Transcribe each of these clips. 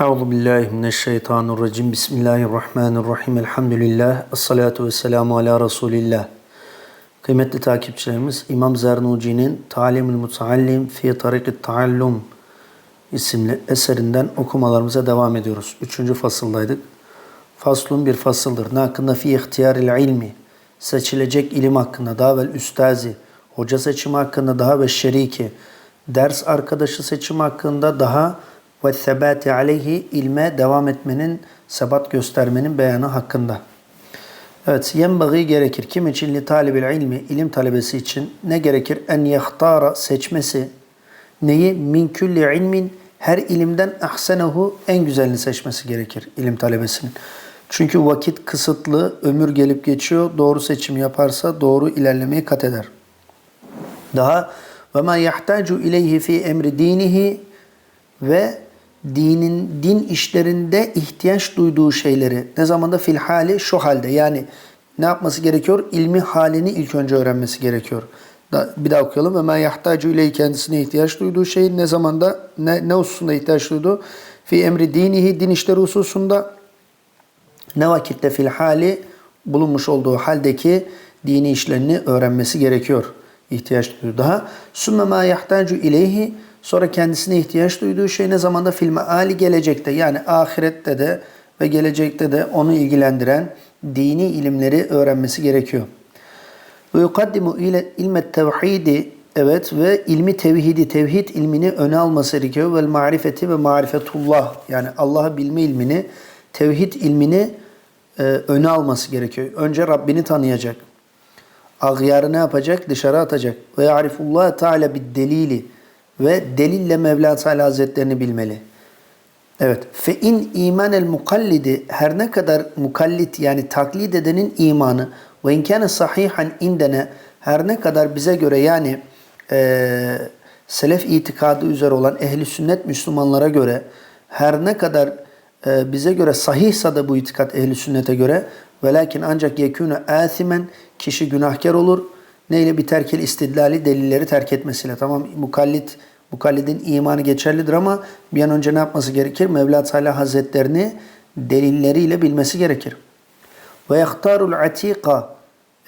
Euzu billahi mineşşeytanirracim. Bismillahirrahmanirrahim. Elhamdülillah. Essalatu vesselamu ala Resulillah. Kıymetli takipçilerimiz İmam Zernuci'nin Talimül Mutaallim fi Tarikit Taallum isimli eserinden okumalarımıza devam ediyoruz. Üçüncü fasıldaydık. Faslun bir fasıldır. Ne hakkında fi ihtiyaril ilmi seçilecek ilim hakkında daha vel üstazi hoca seçimi hakkında daha ve şeriki ders arkadaşı seçimi hakkında daha ve sebati aleyhi ilme devam etmenin, sebat göstermenin beyanı hakkında. Evet, yenbagî gerekir. Kim için? Li talibil ilmi, ilim talebesi için ne gerekir? En yahtara seçmesi. Neyi? Min külli ilmin, her ilimden ahsenehu, en güzelini seçmesi gerekir ilim talebesinin. Çünkü vakit kısıtlı, ömür gelip geçiyor. Doğru seçim yaparsa doğru ilerlemeyi kat eder. Daha ve ma yahtacu ileyhi fi emri dinihi ve dinin din işlerinde ihtiyaç duyduğu şeyleri ne zamanda fil hali şu halde yani ne yapması gerekiyor? İlmi halini ilk önce öğrenmesi gerekiyor. Da, bir daha okuyalım. Ve ma yahtacu ileyhi kendisine ihtiyaç duyduğu şey ne zamanda ne, ne hususunda ihtiyaç duyduğu? Fi emri dinihi din işleri hususunda ne vakitte fil hali bulunmuş olduğu haldeki dini işlerini öğrenmesi gerekiyor. İhtiyaç duyduğu daha. Sümme ma yahtacu ileyhi sonra kendisine ihtiyaç duyduğu şey ne zamanda filme ali gelecekte yani ahirette de ve gelecekte de onu ilgilendiren dini ilimleri öğrenmesi gerekiyor. Ve yukaddimu ilmet tevhidi evet ve ilmi tevhidi tevhid ilmini öne alması gerekiyor ve marifeti ve marifetullah yani Allah'ı bilme ilmini tevhid ilmini e, öne alması gerekiyor. Önce Rabbini tanıyacak. Agyarı ne yapacak? Dışarı atacak. Ve yarifullah Teala bir delili ve delille Mevla Teala Hazretlerini bilmeli. Evet. Fe in iman el mukallidi her ne kadar mukallit yani taklit edenin imanı ve in kana sahihan indene her ne kadar bize göre yani e, selef itikadı üzere olan ehli sünnet Müslümanlara göre her ne kadar e, bize göre sahihsa da bu itikat ehli sünnete göre velakin ancak yekûne âsimen kişi günahkar olur. Neyle bir terkel istidlali delilleri terk etmesiyle. Tamam mukallit Mukallidin imanı geçerlidir ama bir an önce ne yapması gerekir? Mevla Teala Hazretlerini delilleriyle bilmesi gerekir. Ve yahtarul atika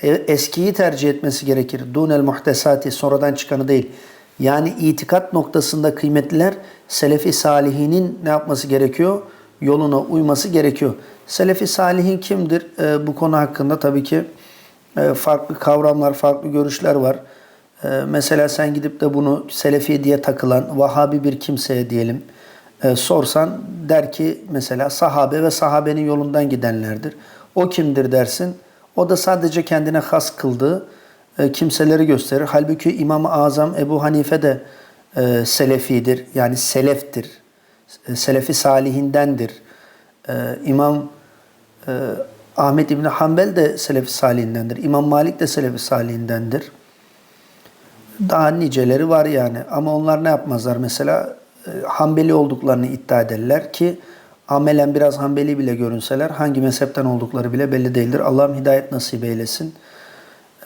eskiyi tercih etmesi gerekir. Dunel muhtesati sonradan çıkanı değil. Yani itikat noktasında kıymetliler Selefi Salihinin ne yapması gerekiyor? Yoluna uyması gerekiyor. Selefi Salihin kimdir? Ee, bu konu hakkında tabii ki e, farklı kavramlar, farklı görüşler var. Ee, mesela sen gidip de bunu Selefi diye takılan Vahabi bir kimseye diyelim e, sorsan der ki mesela sahabe ve sahabenin yolundan gidenlerdir. O kimdir dersin. O da sadece kendine has kıldığı e, kimseleri gösterir. Halbuki İmam-ı Azam Ebu Hanife de e, Selefidir. Yani Seleftir. Selefi Salihindendir. E, İmam Ahmet İbni Hanbel de Selefi Salihindendir. İmam Malik de Selefi Salihindendir. Daha niceleri var yani. Ama onlar ne yapmazlar? Mesela e, Hanbeli olduklarını iddia ederler ki amelen biraz Hanbeli bile görünseler hangi mezhepten oldukları bile belli değildir. Allah'ım hidayet nasip eylesin.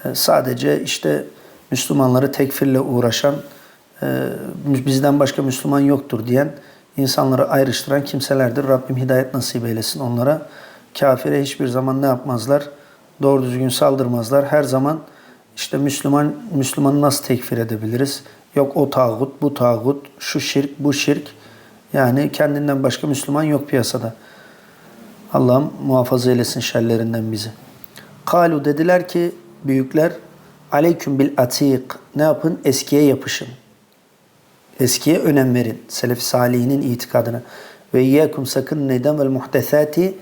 E, sadece işte Müslümanları tekfirle uğraşan, e, bizden başka Müslüman yoktur diyen, insanları ayrıştıran kimselerdir. Rabbim hidayet nasip eylesin onlara. Kafire hiçbir zaman ne yapmazlar? Doğru düzgün saldırmazlar. Her zaman işte Müslüman Müslümanı nasıl tekfir edebiliriz? Yok o tağut, bu tağut, şu şirk, bu şirk. Yani kendinden başka Müslüman yok piyasada. Allah'ım muhafaza eylesin şerlerinden bizi. Kalu dediler ki büyükler aleyküm bil atik. Ne yapın? Eskiye yapışın. Eskiye önem verin. Selef-i salihinin itikadına. Ve iyyakum sakın neden vel muhtesati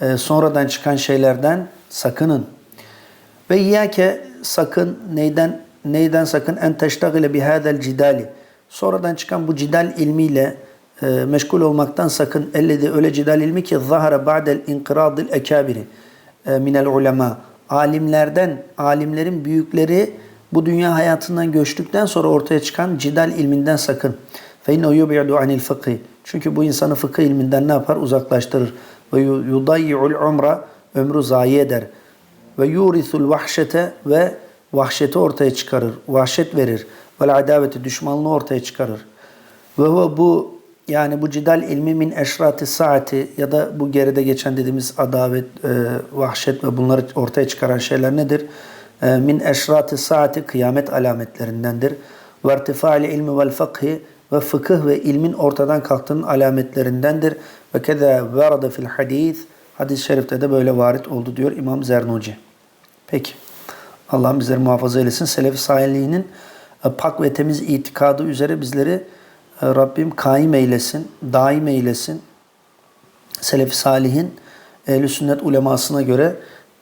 e, sonradan çıkan şeylerden sakının. Ve iyyake sakın neyden neyden sakın en teştagile bihadel cidali. Sonradan çıkan bu cidal ilmiyle e, meşgul olmaktan sakın. Ellezi öyle cidal ilmi ki zahara ba'del inqiradil ekabiri e, minel ulema. Alimlerden, alimlerin büyükleri bu dünya hayatından göçtükten sonra ortaya çıkan cidal ilminden sakın. Fe inne yubidu anil fıkhi. Çünkü bu insanı fıkıh ilminden ne yapar? Uzaklaştırır. Ve yudayyi'ul umra ömrü zayi eder ve yurisul vahşete ve vahşeti ortaya çıkarır. Vahşet verir. Ve adaveti düşmanlığı ortaya çıkarır. Ve bu yani bu cidal ilmi min eşrati saati ya da bu geride geçen dediğimiz adavet, e, vahşet ve bunları ortaya çıkaran şeyler nedir? E, min eşrati saati kıyamet alametlerindendir. Ve irtifa'li ilmi vel fıkhi ve fıkıh ve ilmin ortadan kalktığının alametlerindendir. Ve keza verada fil hadis hadis-i şerifte de böyle varit oldu diyor İmam Zernuci. Peki. Allah bizleri muhafaza eylesin. Selefi sahiliğinin e, pak ve temiz itikadı üzere bizleri e, Rabbim kaim eylesin, daim eylesin. Selefi salihin ehli sünnet ulemasına göre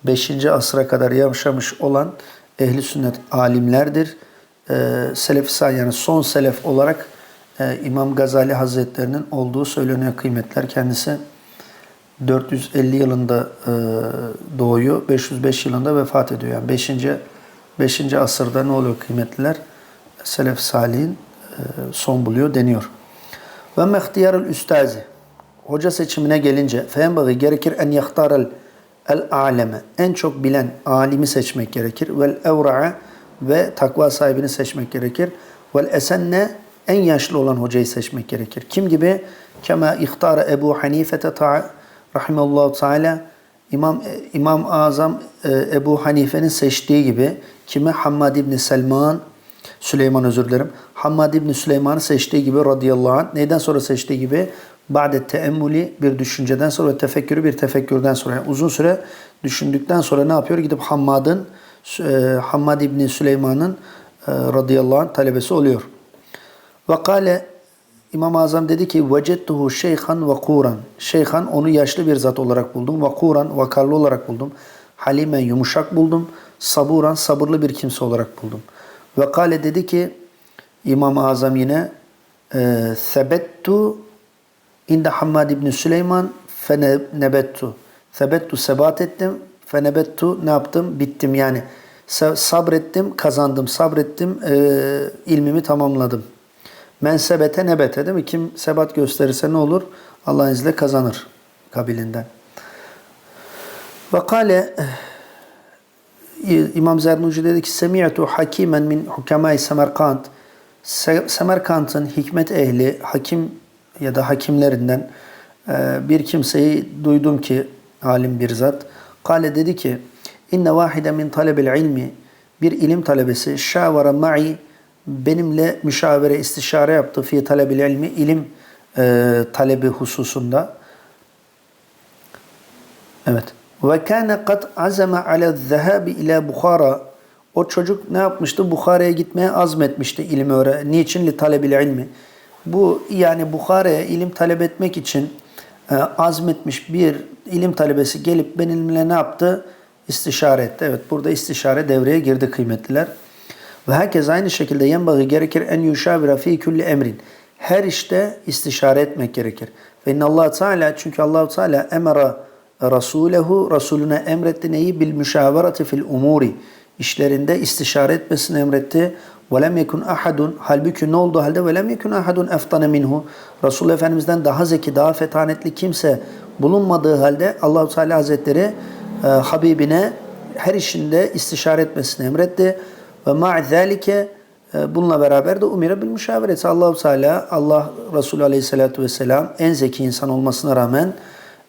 5. asra kadar yaşamış olan ehli sünnet alimlerdir. E, Selefi salih yani son selef olarak İmam Gazali Hazretlerinin olduğu söyleniyor kıymetler. Kendisi 450 yılında e, doğuyor, 505 yılında vefat ediyor. Yani 5. 5. asırda ne oluyor kıymetliler? Selef Salih'in e, son buluyor deniyor. Ve mehtiyarul üstazi. Hoca seçimine gelince fenbagi gerekir en yahtarel el aleme. En çok bilen alimi seçmek gerekir. Vel evra'a ve takva sahibini seçmek gerekir. Vel esenne en yaşlı olan hocayı seçmek gerekir. Kim gibi? Kema ihtara Ebu Hanifete ta rahimallahu teala İmam İmam Azam e, Ebu Hanife'nin seçtiği gibi kime Hammad İbni Selman Süleyman özür dilerim. Hammad İbni Süleyman'ı seçtiği gibi radıyallahu anh. Neyden sonra seçtiği gibi? Ba'de teemmuli bir düşünceden sonra tefekkürü bir tefekkürden sonra. Yani uzun süre düşündükten sonra ne yapıyor? Gidip Hammad'ın e, Hammad İbni Süleyman'ın e, radıyallahu anh talebesi oluyor. Ve kale İmam-ı Azam dedi ki vecettuhu şeyhan ve. Şeyhan onu yaşlı bir zat olarak buldum. Ve kuran vakarlı olarak buldum. Halimen yumuşak buldum. Saburan sabırlı bir kimse olarak buldum. Ve dedi ki İmam-ı Azam yine sebettu inde Hammad İbni Süleyman fenebettu. Sebettu sebat ettim. Fenebettu ne yaptım? Bittim yani. Sabrettim, kazandım. Sabrettim, e, ilmimi tamamladım. Men sebete nebete değil mi? Kim sebat gösterirse ne olur? Allah'ın izniyle kazanır kabilinden. Ve kale İmam Zernuci dedi ki Semi'tu hakimen min hukamai Semerkant Semerkant'ın hikmet ehli, hakim ya da hakimlerinden bir kimseyi duydum ki alim bir zat. Kale dedi ki İnne vahide min talebil ilmi bir ilim talebesi şavara ma'i benimle müşavere, istişare yaptı fi talebil ilmi, ilim e, talebi hususunda. Evet. Ve kâne kad azeme ala zehabi ila Bukhara. O çocuk ne yapmıştı? Bukhara'ya gitmeye azmetmişti ilim öğren. Niçin? Li talebil ilmi. Bu yani Bukhara'ya ilim talep etmek için e, azmetmiş bir ilim talebesi gelip benimle ne yaptı? İstişare etti. Evet burada istişare devreye girdi kıymetliler. Ve herkes aynı şekilde yenbagı gerekir en yuşavira fi külli emrin. Her işte istişare etmek gerekir. Ve inna Allah Teala çünkü Allah Teala emara Rasulehu Resulüne emretti neyi bil müşaverati fil umuri işlerinde istişare etmesini emretti. Ve lem yekun ahadun halbuki ne oldu halde ve lem yekun ahadun eftane minhu Efendimiz'den daha zeki, daha fetanetli kimse bulunmadığı halde Allahu Teala Hazretleri e, Habibine her işinde istişare etmesini emretti. Ve ma'zalike bununla beraber de umire bil müşavereti. Allahu Teala Allah Resulü Aleyhisselatü Vesselam en zeki insan olmasına rağmen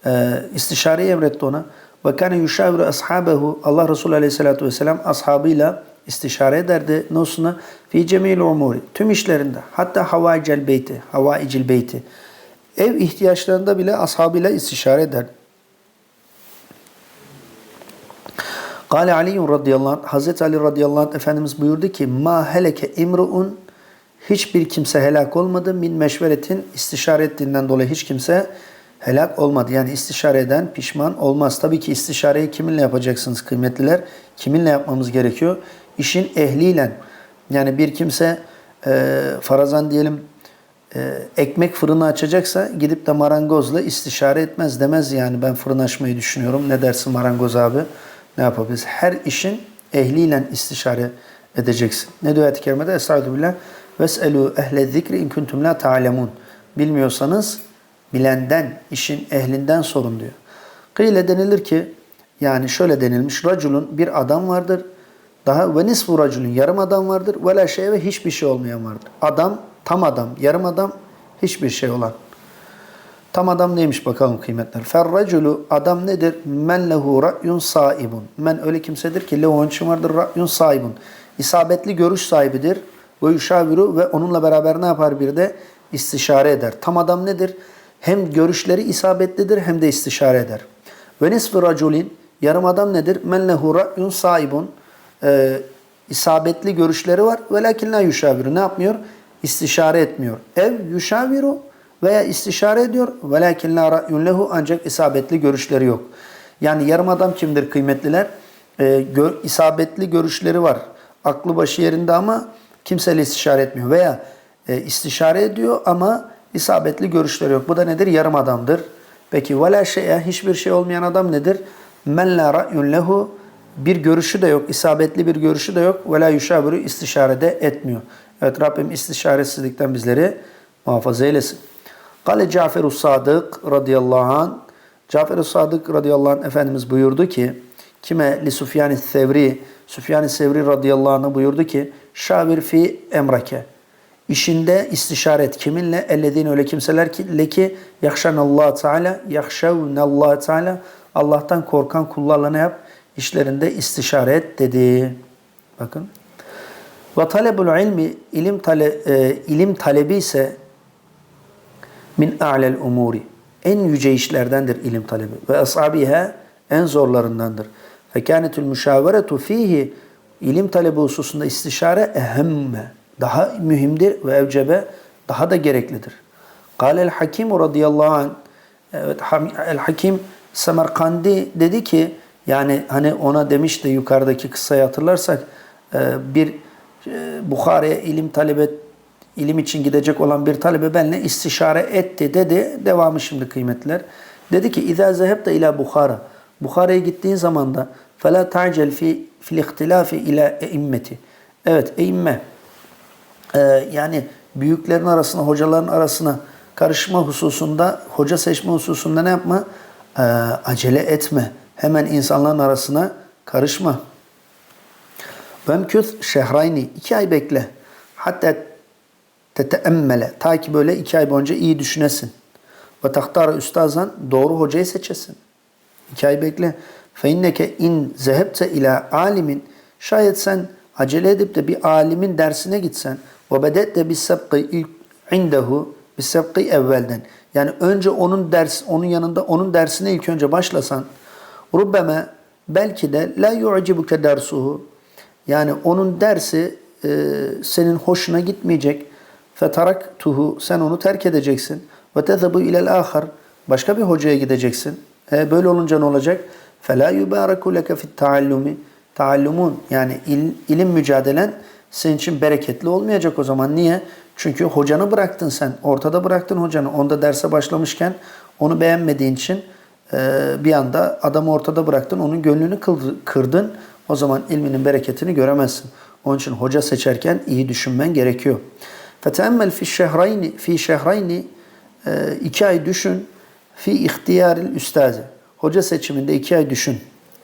e, istişareyi emretti ona. Ve kâne yuşaviru ashabehu Allah Resulü Aleyhisselatü Vesselam ashabıyla istişare ederdi. Nasına? Fi cemil umuri. Tüm işlerinde. Hatta havaicel beyti. Havaicil beyti. Ev ihtiyaçlarında bile ashabıyla istişare ederdi. Kale Ali radıyallahu anh, Hazreti Ali radıyallahu anh Efendimiz buyurdu ki ma heleke imruun hiçbir kimse helak olmadı min meşveretin istişare ettiğinden dolayı hiç kimse helak olmadı. Yani istişare eden pişman olmaz. Tabii ki istişareyi kiminle yapacaksınız kıymetliler? Kiminle yapmamız gerekiyor? İşin ehliyle. Yani bir kimse e, farazan diyelim e, ekmek fırını açacaksa gidip de marangozla istişare etmez demez yani ben fırın açmayı düşünüyorum. Ne dersin marangoz abi? Ne yapabiliriz? Her işin ehliyle istişare edeceksin. Ne diyor ayet-i kerimede? Estaizu billah. Ves'elû ehle zikri in kuntum la ta'lemun. Bilmiyorsanız bilenden, işin ehlinden sorun diyor. Kıyle denilir ki yani şöyle denilmiş. Raculun bir adam vardır. Daha ve nisfu raculun yarım adam vardır. Ve la şey ve hiçbir şey olmayan vardır. Adam, tam adam, yarım adam Hiçbir şey olan. Tam adam neymiş bakalım kıymetler. Ferraculu adam nedir? Men lehu ra'yun saibun. Men öyle kimsedir ki lehu onun vardır ra'yun saibun. İsabetli görüş sahibidir. Ve yuşaviru ve onunla beraber ne yapar bir de? istişare eder. Tam adam nedir? Hem görüşleri isabetlidir hem de istişare eder. Ve nisfu raculin yarım adam nedir? Men lehu ra'yun saibun. Ee, isabetli görüşleri var. Ve lakin la yuşaviru. Ne yapmıyor? İstişare etmiyor. Ev yuşaviru veya istişare ediyor. Ve lakin la ra'yun lehu ancak isabetli görüşleri yok. Yani yarım adam kimdir kıymetliler? Ee, gör, isabetli görüşleri var. Aklı başı yerinde ama kimseyle istişare etmiyor. Veya e, istişare ediyor ama isabetli görüşleri yok. Bu da nedir? Yarım adamdır. Peki ve la şey'e hiçbir şey olmayan adam nedir? Men la ra'yun lehu bir görüşü de yok, isabetli bir görüşü de yok. Ve la yuşabiru istişare de etmiyor. Evet Rabbim istişaresizlikten bizleri muhafaza eylesin. Kale Cafer-u Sadık radıyallahu anh Cafer-u Sadık radıyallahu anh Efendimiz buyurdu ki kime li Sufyan-ı Sevri Süfyan-ı Sevri radıyallahu anh buyurdu ki şavir fi emrake işinde istişare et. Kiminle? Ellezine öyle kimseler ki leki Allah Teala Allah Teala Allah'tan korkan kullarla ne yap? İşlerinde istişare et dedi. Bakın. Ve talebul ilmi ilim, tale, e, ilim talebi ise min a'lel umuri. En yüce işlerdendir ilim talebi. Ve ashabiha en zorlarındandır. Fekânetul müşaveretu fihi ilim talebi hususunda istişare ehemme. Daha mühimdir ve evcebe daha da gereklidir. Kâlel Hakim radıyallahu anh Evet, Hakim Semerkandi dedi ki yani hani ona demiş de yukarıdaki kıssayı hatırlarsak e, bir e, Bukhari'ye ilim talebe ilim için gidecek olan bir talebe benle istişare etti dedi. Devamı şimdi kıymetler. Dedi ki İza zehebte ila Bukhara. Bukhara'ya gittiğin zaman da fela ta'cel fi fil ihtilafi ila eimmeti. Evet eimme. Ee, yani büyüklerin arasına, hocaların arasına karışma hususunda, hoca seçme hususunda ne yapma? Ee, acele etme. Hemen insanların arasına karışma. Vemküth şehrayni. iki ay bekle. Hatta teteemmele. Ta ki böyle iki ay boyunca iyi düşünesin. Ve tahtara üstazan doğru hocayı seçesin. İki ay bekle. Fe inneke in zehebte ila alimin. Şayet sen acele edip de bir alimin dersine gitsen ve bedette bis sabqi indehu bis sabqi evvelden. Yani önce onun ders onun yanında onun dersine ilk önce başlasan rubbeme belki de la yu'cibuke dersuhu yani onun dersi e, senin hoşuna gitmeyecek. Fetarak tuhu sen onu terk edeceksin. Ve tezebu ilel ahar başka bir hocaya gideceksin. E, böyle olunca ne olacak? Fela yubaraku leke fit taallumi taallumun yani il, ilim mücadelen senin için bereketli olmayacak o zaman. Niye? Çünkü hocanı bıraktın sen. Ortada bıraktın hocanı. Onda derse başlamışken onu beğenmediğin için e, bir anda adamı ortada bıraktın. Onun gönlünü kırdın. O zaman ilminin bereketini göremezsin. Onun için hoca seçerken iyi düşünmen gerekiyor. Feteemmel fi şehrayni fi şehrayni iki ay düşün fi ihtiyaril üstazi. Hoca seçiminde iki ay düşün.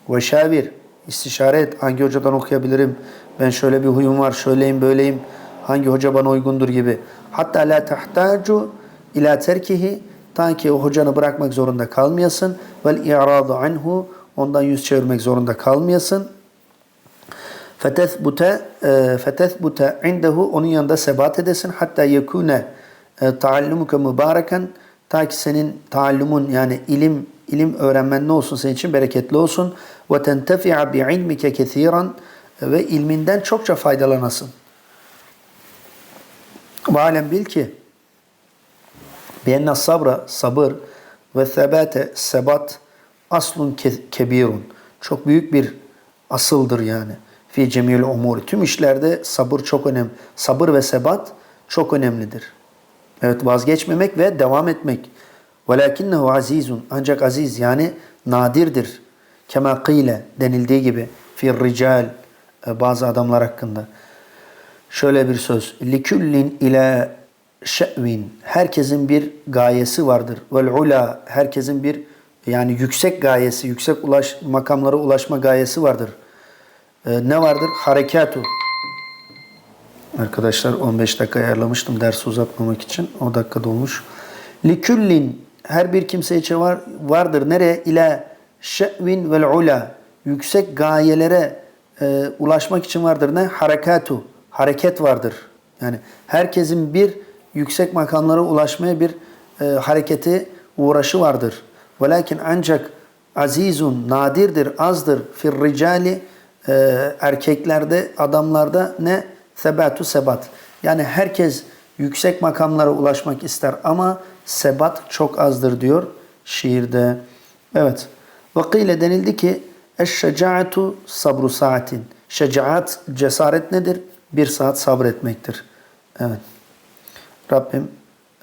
Ve şavir istişare et. Hangi hocadan okuyabilirim? Ben şöyle bir huyum var, şöyleyim, böyleyim. Hangi hoca bana uygundur gibi. Hatta la tahtacu ila terkihi ta ki o hocanı bırakmak zorunda kalmayasın. Vel i'radu anhu ondan yüz çevirmek zorunda kalmayasın. Fetethbute fetethbute indehu onun yanında sebat edesin. Hatta yekune e, taallumuke mübareken ta ki senin taallumun yani ilim ilim öğrenmen ne olsun senin için bereketli olsun. Ve tentefi'a bi ilmike kethiran ve ilminden çokça faydalanasın. Ve alem bil ki bienne sabra sabır ve sebate sebat aslun kebirun. Çok büyük bir asıldır yani. Fi cemil umur. Tüm işlerde sabır çok önemli. Sabır ve sebat çok önemlidir. Evet vazgeçmemek ve devam etmek. Velakinnehu azizun. Ancak aziz yani nadirdir. Kema kıyle denildiği gibi. Fi rical e, bazı adamlar hakkında. Şöyle bir söz. Likullin ila şe'vin. Herkesin bir gayesi vardır. Vel ula. Herkesin bir yani yüksek gayesi, yüksek ulaş, makamlara ulaşma gayesi vardır. Ee, ne vardır? Harekatu. Arkadaşlar 15 dakika ayarlamıştım dersi uzatmamak için. O dakika dolmuş. Liküllin her bir kimse için var, vardır. Nereye? İle şe'vin vel ula. Yüksek gayelere e, ulaşmak için vardır. Ne? Harekatu. Hareket vardır. Yani herkesin bir yüksek makamlara ulaşmaya bir e, hareketi, uğraşı vardır. Velakin ancak azizun, nadirdir, azdır fir ricali e, erkeklerde, adamlarda ne? Sebatu sebat. Yani herkes yüksek makamlara ulaşmak ister ama sebat çok azdır diyor şiirde. Evet. Vakile denildi ki eşşecaatu sabru saatin. Şecaat cesaret nedir? Bir saat sabretmektir. Evet. Rabbim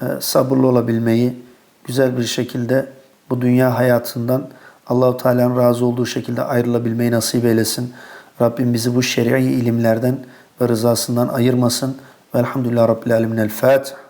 e, sabırlı olabilmeyi güzel bir şekilde bu dünya hayatından Allahu Teala'nın razı olduğu şekilde ayrılabilmeyi nasip eylesin. Rabbim bizi bu şer'i ilimlerden ve rızasından ayırmasın. Velhamdülillah Rabbil Alemin. El Fatiha.